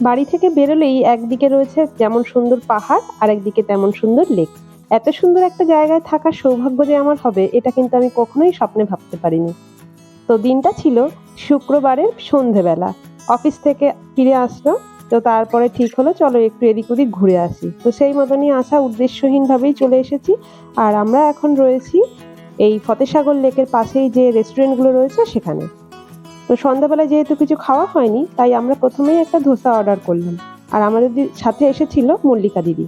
বাড়ি থেকে বেরোলেই একদিকে রয়েছে যেমন সুন্দর পাহাড় আর একদিকে তেমন সুন্দর লেক। এত সুন্দর একটা জায়গায় থাকার সৌভাগ্য যে আমার হবে, এটা কিন্তু আমি কখনোই স্বপ্নে ভাবতে পারিনি। তো দিনটা ছিল শুক্রবারের সন্ধেবেলা। অফিস থেকে ফিরে আসলো, তো তারপরে ঠিক হলো, চলো একটু এদিক ওদিক ঘুরে আসি। তো সেই মতনই আসা উদ্দেশ্যহীনভাবেই চলে এসেছি। আর আমরা এখন রয়েছি এই ফতেসাগর লেকের পাশেই যে রেস্টুরেন্টগুলো রয়েছে সেখানে। তো সন্ধ্যাবেলায় যেহেতু কিছু খাওয়া হয়নি, তাই আমরা প্রথমেই একটা ধোসা অর্ডার করলাম। আর আমাদের সাথে এসেছিল মল্লিকা দিদি।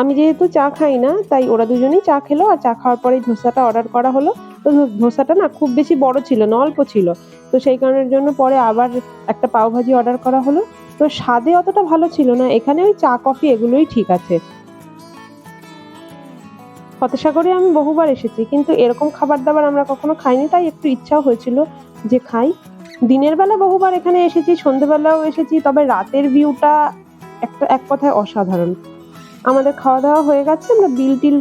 আমি যেহেতু চা খাই না, তাই ওরা দুজনেই চা খেলো আর চা খাওয়ার পরেই ধোসাটা অর্ডার করা হলো। তো ধোসাটা না খুব বেশি বড় ছিল, না অল্প ছিল। তো সেই কারণের জন্য পরে আবার একটা পাওভাজি অর্ডার করা হলো। তো স্বাদে অতটা ভালো ছিল না, এখানে ওই চা, কফি এগুলোই ঠিক আছে। ফতেসাগরে আমি বহুবার এসেছি, কিন্তু এরকম খাবার দাবার আমরা কখনো খাইনি, তাই একটু ইচ্ছাও হয়েছিল যে খাই। দিনের বেলা বহুবার এখানে এসেছি সন্ধ্যেবেলাও এসেছি, তবে রাতের ভিউটা একটা, এক কথায় অসাধারণ। আমাদের খাওয়া দাওয়া হয়ে গেছে, আমরা বিল টিল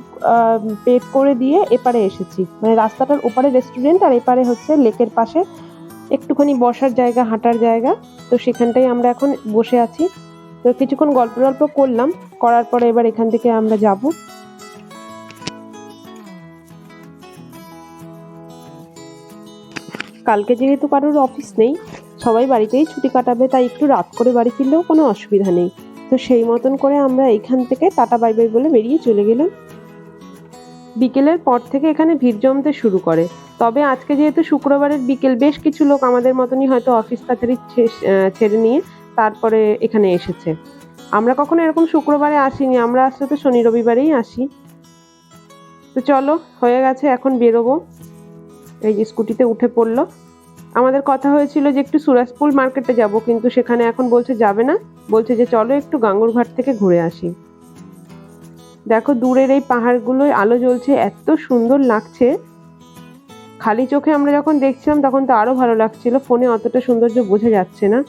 পেড করে দিয়ে এপারে এসেছি। মানে রাস্তাটার ওপারে রেস্টুরেন্ট আর এপারে হচ্ছে লেকের পাশে একটুখানি বসার জায়গা, হাঁটার জায়গা। তো সেখানটাই আমরা এখন বসে আছি। তো কিছুক্ষণ গল্প গল্প করলাম, করার পরে এবার এখান থেকে আমরা যাব। কালকে যেহেতু কারোর অফিস নেই, সবাই বাড়িতেই ছুটি কাটাবে, তাই একটু রাত করে বাড়ি ফিরলেও কোনো অসুবিধা নেই। তো সেই মতন করে আমরা এখান থেকে টাটা বাই বাই বলে বেরিয়ে চলে গেলাম। বিকেলের পর থেকে এখানে ভিড় জমতে শুরু করে। তবে আজকে যেহেতু শুক্রবারের বিকেল, বেশ কিছু লোক আমাদের মতনই হয়তো অফিস তাড়াতাড়ি ছেড়ে নিয়ে তারপরে এখানে এসেছে। আমরা কখনো এরকম শুক্রবারে আসিনি, আমরা আসলে তো শনি রবিবারেই আসি। তো চলো, হয়ে গেছে, এখন বেরোবো। এই যে স্কুটিতে উঠে পড়ল। আমাদের কথা হয়েছিল যে একটু সুরাজপুর মার্কেটে যাব, কিন্তু সেখানে এখন বলছে যাবে না। বলছে যে চলো একটু গাঙ্গুরঘাট থেকে ঘুরে আসি। দেখো দূরের এই পাহাড়গুলোয় আলো জ্বলছে, এত সুন্দর লাগছে। খালি চোখে আমরা যখন দেখছিলাম তখন তো আরও ভালো লাগছিল, ফোনে অতটা সৌন্দর্য বোঝা যাচ্ছে না।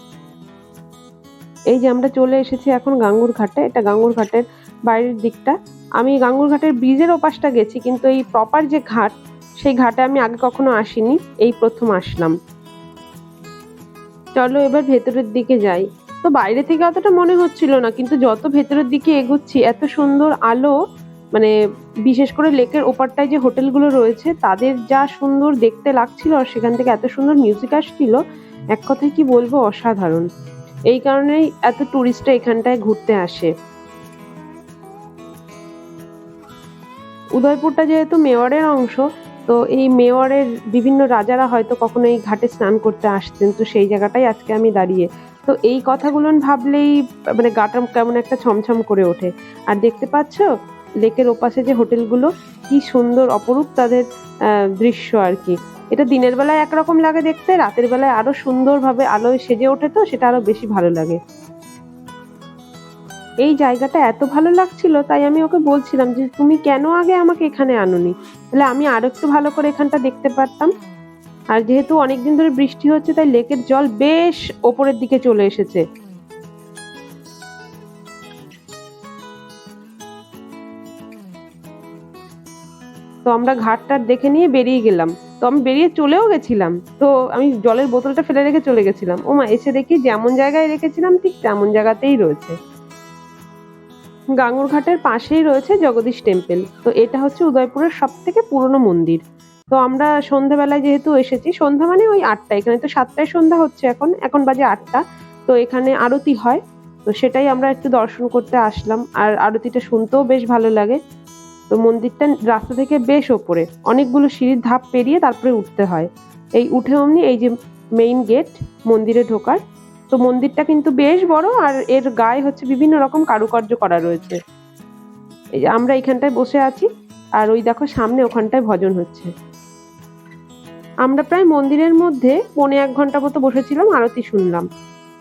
এই যে আমরা চলে এসেছি এখন গাঙ্গুর ঘাটে এটা গাঙ্গুর ঘাটের বাইরের দিকটা। আমি গাঙ্গুর ঘাটের ব্রিজের ওপাশটা গেছি, কিন্তু এই প্রপার যে ঘাট সেই ঘাটে আমি আগে কখনো আসিনি, এই প্রথম আসলাম। চলো এবার ভেতরের দিকে যাই। তো বাইরে থেকে অতটা মনে হচ্ছিল না, কিন্তু যত ভেতরের দিকে এগোচ্ছি, এত সুন্দর আলো মানে বিশেষ করে লেকের ওপারটায় যে হোটেলগুলো রয়েছে, তাদের যা সুন্দর দেখতে লাগছিল আর সেখান থেকে এত সুন্দর মিউজিক আসছিল, এক কথায় কি বলব, অসাধারণ। এই কারণেই এত টুরিস্টরা এখানটায় ঘুরতে আসে। উদয়পুরটা যেহেতু মেওয়ারের অংশ তো এই মেওয়ারের বিভিন্ন রাজারা হয়তো কখনো এই ঘাটে স্নান করতে আসতেন, তো সেই জায়গাটাই আজকে আমি দাঁড়িয়ে। তো এই কথাগুলো ভাবলেই মানে গাটা কেমন একটা ছমছম করে ওঠে। আর দেখতে পাচ্ছ, লেকের ওপাশে যে হোটেলগুলো, কি সুন্দর, অপরূপ তাদের দৃশ্য আর কি। এটা দিনের বেলায় একরকম লাগে দেখতে, রাতের বেলায় আরও সুন্দরভাবে আলোয় সেজে ওঠে তো, সেটা আরও বেশি ভালো লাগে। এই জায়গাটা এত ভালো লাগছিল, তাই আমি ওকে বলছিলাম যে, তুমি কেন আগে আমাকে এখানে আনোনি? তাহলে আমি আরও একটু ভালো করে এখানটা দেখতে পারতাম। আর যেহেতু অনেকদিন ধরে বৃষ্টি হচ্ছে, তাই লেকের জল বেশ ওপরের দিকে চলে এসেছে। তো আমরা ঘাটটার দেখে নিয়ে বেরিয়ে গেলাম। তো আমি বেরিয়ে চলেও গেছিলাম। তো আমি জলের বোতলটা ফেলে রেখে চলে গেছিলাম। ও মা এসে দেখি যেমন জায়গায় রেখেছিলাম, ঠিক তেমন জায়গাতেই রয়েছে। গাঙ্গুর ঘাটের পাশেই রয়েছে জগদীশ টেম্পল। তো এটা হচ্ছে উদয়পুরের সব থেকে পুরনো মন্দির। তো আমরা সন্ধ্যাবেলায় যেহেতু এসেছি, সন্ধ্যা মানে ওই আটটা। এখানে তো সাতটায় সন্ধ্যা হচ্ছে এখন এখন বাজে আটটা। তো এখানে আরতি হয়। তো সেটাই আমরা একটু দর্শন করতে আসলাম। আর আরতিটা শুনতেও বেশ ভালো লাগে। তো মন্দিরটা রাস্তা থেকে বেশ ওপরে। অনেকগুলো সিঁড়ির ধাপ পেরিয়ে তারপরে উঠতে হয়। এই উঠে অমনি এই যে মেইন গেট মন্দিরে ঢোকার। তো মন্দিরটা কিন্তু বেশ বড় আর এর গায়ে হচ্ছে বিভিন্ন রকম কারুকার্য করা রয়েছে। এই যে আমরা এখানটায় বসে আছি আর ওই দেখো সামনে ওখানটায় ভজন হচ্ছে। আমরা প্রায় মন্দিরের মধ্যে পৌনে এক ঘণ্টা মতো বসেছিলাম, আরতি শুনলাম।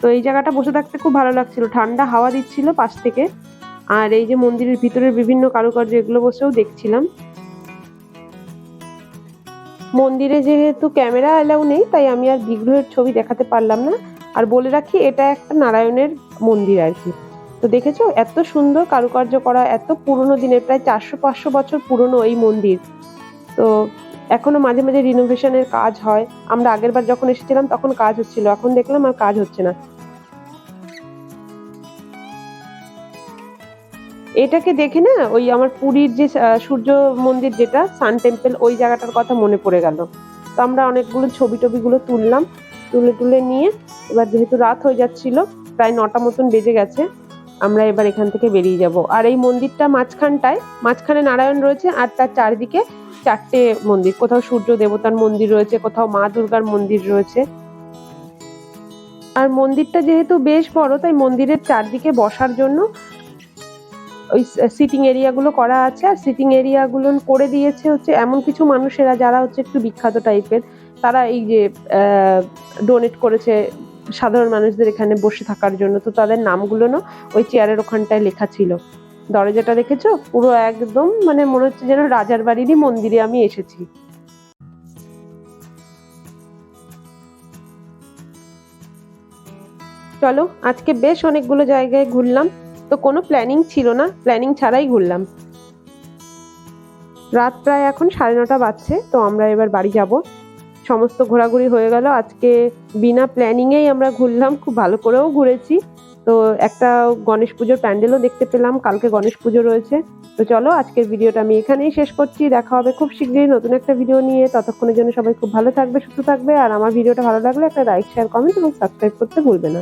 তো এই জায়গাটা বসে থাকতে খুব ভালো লাগছিল। ঠান্ডা হাওয়া দিচ্ছিল পাশ থেকে। আর এই যে মন্দিরের ভিতরের বিভিন্ন কারুকার্য এগুলো বসেও দেখছিলাম। মন্দিরে যেহেতু ক্যামেরা অ্যালাউ নেই, তাই আমি আর বিগ্রহের ছবি দেখাতে পারলাম না। আর বলে রাখি, এটা একটা নারায়ণের মন্দির আর কি। তো দেখেছ? এত সুন্দর কারুকার্য করা, এত পুরনো দিনের, প্রায় চারশো, পাঁচশো বছর পুরনো এই মন্দির। তো এখনও মাঝে মাঝে রিনোভেশনের কাজ হয়। আমরা আগের বার যখন এসেছিলাম, তখন কাজ হচ্ছিল। এখন দেখলাম আর কাজ হচ্ছে না। এটাকে দেখে না, ওই আমার পুরীর যে সূর্য মন্দির যেটা, সান টেম্পল, ওই জায়গাটার কথা মনে পড়ে গেল। তো আমরা অনেকগুলো ছবি টবিগুলো তুললাম। তুলে তুলে নিয়ে এবার যেহেতু রাত হয়ে যাচ্ছিল, প্রায় নটা মতন বেজে গেছে, আমরা এবার এখান থেকে বেরিয়ে যাব। আর এই মন্দিরটা মাঝখানটায়, মাঝখানে নারায়ণ রয়েছে আর তার চারিদিকে চারটে মন্দির। কোথাও সূর্য দেবতার মন্দির রয়েছে, কোথাও মা দুর্গার মন্দির রয়েছে। আর মন্দিরটা যেহেতু বেশ বড়, তাই মন্দিরের চারদিকে বসার জন্য ওই সিটিং এরিয়াগুলো করা আছে। আর সিটিং এরিয়াগুলো করে দিয়েছে হচ্ছে এমন কিছু মানুষেরা যারা হচ্ছে একটু বিখ্যাত টাইপের তারা এই যে ডোনেট করেছে সাধারণ মানুষদের এখানে বসে থাকার জন্য। তো তাদের নামগুলো না ওই চেয়ারের ওখানটায় লেখা ছিল। দরজাটা দেখেছ? পুরো একদম মানে মনে হচ্ছে যেন রাজার বাড়িরই মন্দিরে আমি এসেছি। চলো, আজকে বেশ অনেকগুলো জায়গায় ঘুরলাম। তো কোনো প্ল্যানিং ছিল না। প্ল্যানিং ছাড়াই ঘুরলাম। রাত প্রায় এখন সাড়ে নটা বাজছে, তো আমরা এবার বাড়ি যাব। সমস্ত ঘোরাঘুরি হয়ে গেল। আজকে বিনা প্ল্যানিংয়েই আমরা ঘুরলাম, খুব ভালো করেও ঘুরেছি। তো একটা গণেশ পুজোর প্যান্ডেলও দেখতে পেলাম, কালকে গণেশ পুজো রয়েছে। তো চলো, আজকের ভিডিওটা আমি এখানেই শেষ করছি। দেখা হবে খুব শীঘ্রই নতুন একটা ভিডিও নিয়ে। ততক্ষণের জন্য সবাই খুব ভালো থাকবে, সুস্থ থাকবে। আর আমার ভিডিওটা ভালো লাগলে একটা লাইক শেয়ার কমেন্ট এবং সাবস্ক্রাইব করতে ভুলবে না।